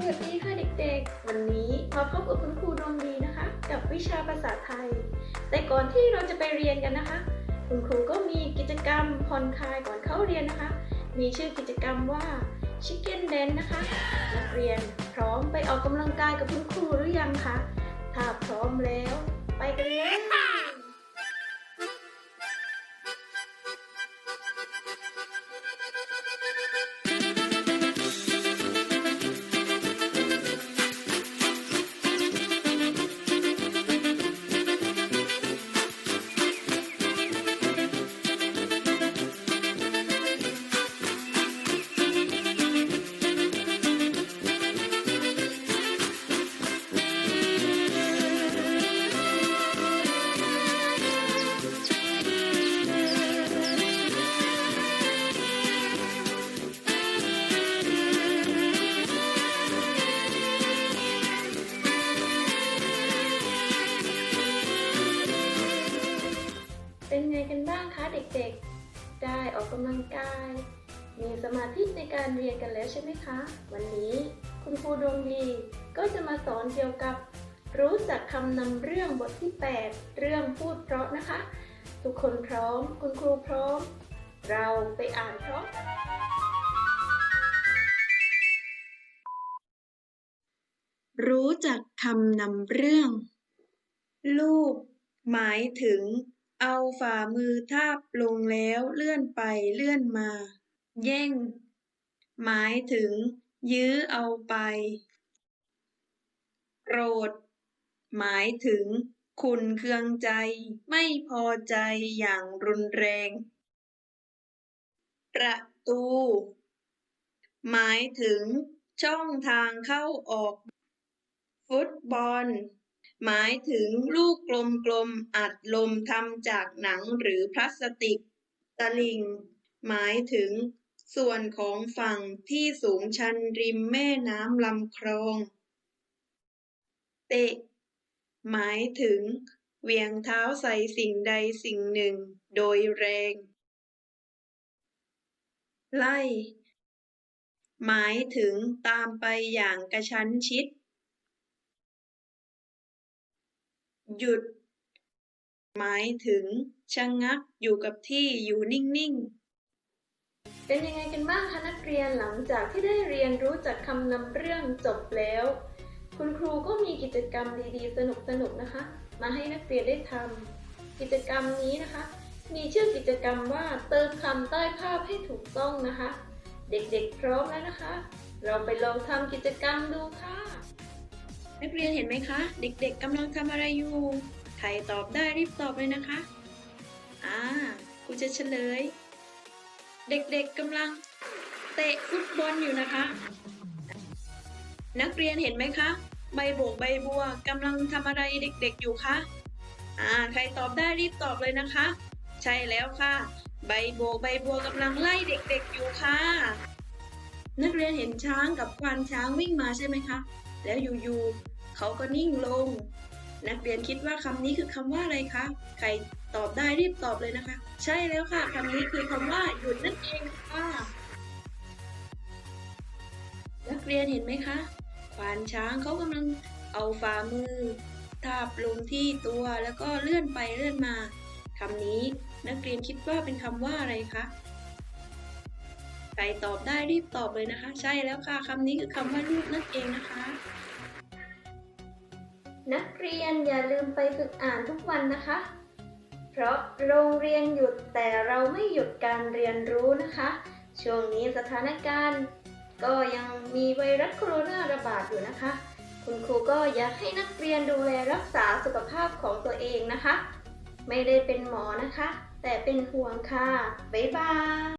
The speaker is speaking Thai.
สวัสดีค่ะเด็กๆ วันนี้มาพบกับคุณครูดวงดีนะคะ กับวิชาภาษาไทย แต่ก่อนที่เราจะไปเรียนกันนะคะ คุณครูก็มีกิจกรรมผ่อนคลายก่อนเข้าเรียนนะคะ มีชื่อกิจกรรมว่า Chicken Dance นะคะนักเรียนพร้อมไปออกกำลังกายกับคุณครูหรือยังคะ ถ้าพร้อมแล้ว ไปกันเลย ได้ออกกำลังกาย มีสมาธิในการเรียนกันแล้วใช่ไหมคะ วันนี้คุณครูดวงดีก็จะมาสอนเกี่ยวกับ รู้จักคำนำเรื่องบทที่ 8 เรื่องพูดเพราะนะคะ ทุกคนพร้อม คุณครูพร้อม เราไปอ่านพร้อมรู้จักคำนำเรื่องลูกหมายถึง เอาฝ่ามือทาบลงแล้วเลื่อนไปเลื่อนมา แย่ง หมายถึง ยื้อเอาไป โกรธ หมายถึง ขุนเคืองใจ ไม่พอใจอย่างรุนแรง ประตู หมายถึง ช่องทางเข้าออก ฟุตบอล หมายถึงลูกกลมๆอัดลมทำจากหนังหรือพลาสติก ตะลิง หมายถึงส่วนของฝั่งที่สูงชันริมแม่น้ำลำคลอง เตะ หมายถึงเหวี่ยงเท้าใส่สิ่งใดสิ่งหนึ่งโดยแรง ไล่ หมายถึงตามไปอย่างกระชั้นชิด หยุด หมายถึงชะงงักอยู่กับที่อยู่นิ่งๆ เป็นยังไงกันบ้างคะนักเรียนหลังจากที่ได้เรียนรู้จักคำนำเรื่องจบแล้ว คุณครูก็มีกิจกรรมดีๆ สนุกๆนะคะ มาให้นักเรียนได้ทำกิจกรรมนี้นะคะ มีชื่อกิจกรรมว่าเติมคำใต้ภาพให้ถูกต้องนะคะ เด็กๆพร้อมแล้วนะคะ เราไปลองทำกิจกรรมดูค่ะ นักเรียนเห็นไหมคะ เด็กๆกำลังทำอะไรอยู่ ใครตอบได้รีบตอบเลยนะคะ อ่าครูจะเฉลย เด็กๆกำลังเตะฟุตบอลอยู่นะคะ นักเรียนเห็นไหมคะ ใบโบกใบบัวกำลังทำอะไรเด็กๆอยู่คะ อ่า ใครตอบได้รีบตอบเลยนะคะ ใช่แล้วค่ะ ใบโบกใบบัวกำลังไล่เด็กๆอยู่ค่ะ นักเรียนเห็นช้างกับควานช้างวิ่งมาใช่ไหมคะ แล้วอยู่ๆเขาก็นิ่งลง นักเรียนคิดว่าคำนี้คือคำว่าอะไรคะใครตอบได้รีบตอบเลยนะคะ ใช่แล้วค่ะคำนี้คือคำว่าหยุดนั่นเองค่ะนักเรียนเห็นไหมคะควานช้างเขากำลังเอาฝ่ามือทาบลงที่ตัวแล้วก็เลื่อนไปเลื่อนมาคำนี้นักเรียนคิดว่าเป็นคำว่าอะไรคะ ใครตอบได้รีบตอบเลยนะคะ ใช่แล้วค่ะคำนี้คือคำว่าลูกนั่นเองนะคะ นักเรียนอย่าลืมไปฝึกอ่านทุกวันนะคะ เพราะโรงเรียนหยุดแต่เราไม่หยุดการเรียนรู้นะคะ ช่วงนี้สถานการณ์ ก็ยังมีไวรัสโคโรนาระบาดอยู่นะคะ คุณครูก็อยากให้นักเรียนดูแลรักษาสุขภาพของตัวเองนะคะ ไม่ได้เป็นหมอนะคะ แต่เป็นห่วงค่ะ บ๊ายบาย